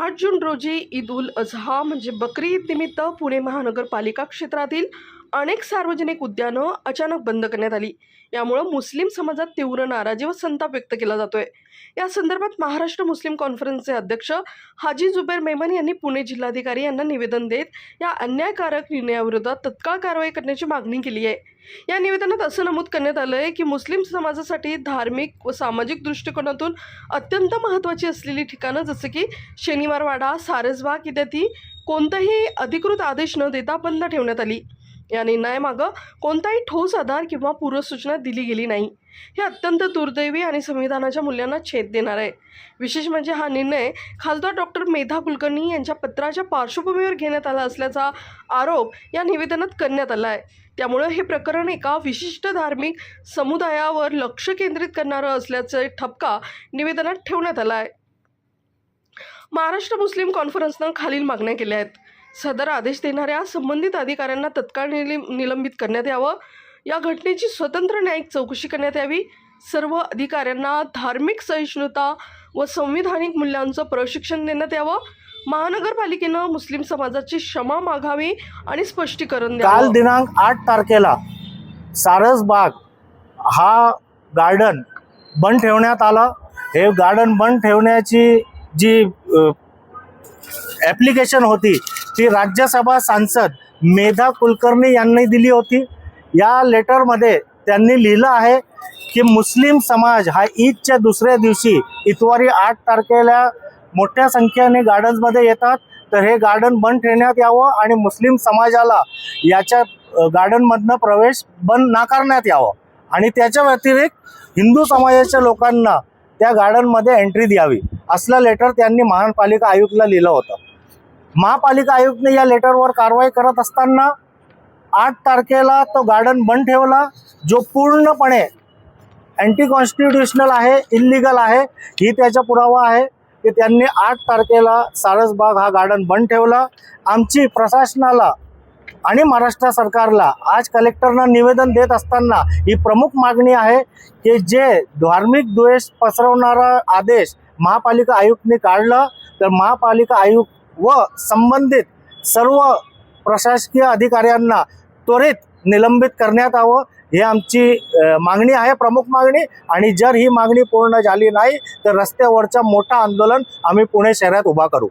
आठ जून रोजी ईद उल अजहा म्हणजे बकरी ईद निमित्त पुणे महानगरपालिका क्षेत्रातील अनेक सार्वजनिक उद्यानं अचानक बंद करण्यात आली. यामुळं मुस्लिम समाजात तीव्र नाराजी व संताप व्यक्त केला जातोय. या संदर्भात महाराष्ट्र मुस्लिम कॉन्फरन्सचे अध्यक्ष हाजी जुबेर मेमन यांनी पुणे जिल्हाधिकारी यांना निवेदन देत या अन्यायकारक निर्णयाविरोधात तत्काळ कारवाई करण्याची मागणी केली आहे. या निवेदनात असं नमूद करण्यात आलं आहे की मुस्लिम समाजासाठी धार्मिक व सामाजिक दृष्टिकोनातून अत्यंत महत्त्वाची असलेली ठिकाणं जसं की शनिवारवाडा सारसबाग इत्यादी कोणताही अधिकृत आदेश न देता बंद ठेवण्यात आली. या निर्णयामागं कोणताही ठोस आधार किंवा पूर्वसूचना दिली गेली नाही. हे अत्यंत दुर्दैवी आणि संविधानाच्या मूल्यांना छेद देणार आहे. विशेष म्हणजे हा निर्णय खासदार डॉक्टर मेधा कुलकर्णी यांच्या पत्राच्या पार्श्वभूमीवर घेण्यात आला असल्याचा आरोप या निवेदनात करण्यात आला आहे. त्यामुळं हे प्रकरण एका विशिष्ट धार्मिक समुदायावर लक्ष केंद्रित करणारं असल्याचा ठपका निवेदनात ठेवण्यात आला आहे. महाराष्ट्र मुस्लिम कॉन्फरन्सनं खालील मागण्या केल्या आहेत. सदर आदेश देणाऱ्या संबंधित अधिकाऱ्यांना तत्काळ निलि निलंबित करण्यात यावं. या घटनेची स्वतंत्र न्यायिक चौकशी करण्यात यावी. सर्व अधिकाऱ्यांना धार्मिक सहिष्णुता व संविधानिक मूल्यांचं प्रशिक्षण देण्यात यावं. महानगरपालिकेनं मुस्लिम समाजाची क्षमा मागावी आणि स्पष्टीकरण काल दिनांक आठ तारखेला सारसबाग हा गार्डन बंद ठेवण्यात आला. हे गार्डन बंद ठेवण्याची जी ॲप्लिकेशन होती ती राज्यसभा सांसद मेधा कुलकर्णी यांनी दिली होती. या लेटरमध्ये त्यांनी लिहिलं आहे की मुस्लिम समाज हा ईदच्या दुसऱ्या दिवशी इतवारी आठ तारखेला मोठ्या संख्येने गार्डन्समध्ये येतात. तर हे गार्डन बंद ठेवण्यात यावं आणि मुस्लिम समाजाला याच्या गार्डनमधनं प्रवेश बंद नाकारण्यात यावं. आणि त्याच्या व्यतिरिक्त हिंदू समाजाच्या लोकांना त्या गार्डनमध्ये एंट्री द्यावी असलं लेटर त्यांनी महानपालिका आयुक्तला लिहिलं होतं. महापालिका आयुक्तने या लेटरवर कारवाई करत असताना आठ तारखेला तो गार्डन बंद ठेवला जो पूर्णपणे अँटी कॉन्स्टिट्युशनल आहे इल्लिगल आहे ही त्याचा पुरावा आहे की त्यांनी आठ तारखेला सारसबाग हा गार्डन बंद ठेवला. आमची प्रशासनाला आणि महाराष्ट्र सरकारला आज कलेक्टरना निवेदन देत असताना ही प्रमुख मागणी आहे की जे धार्मिक द्वेष पसरवणारा आदेश महापालिका आयुक्तने काढला तर महापालिका आयुक्त व संबंधित सर्व प्रशासकीय अधिकाऱ्यांना त्वरित निलंबित करण्यात यावं. ही आमची मागणी आहे प्रमुख मागणी. आणि जर ही मागणी पूर्ण झाली नाही तर रस्त्यावरचा मोठा आंदोलन आम्ही पुणे शहरात उभा करू.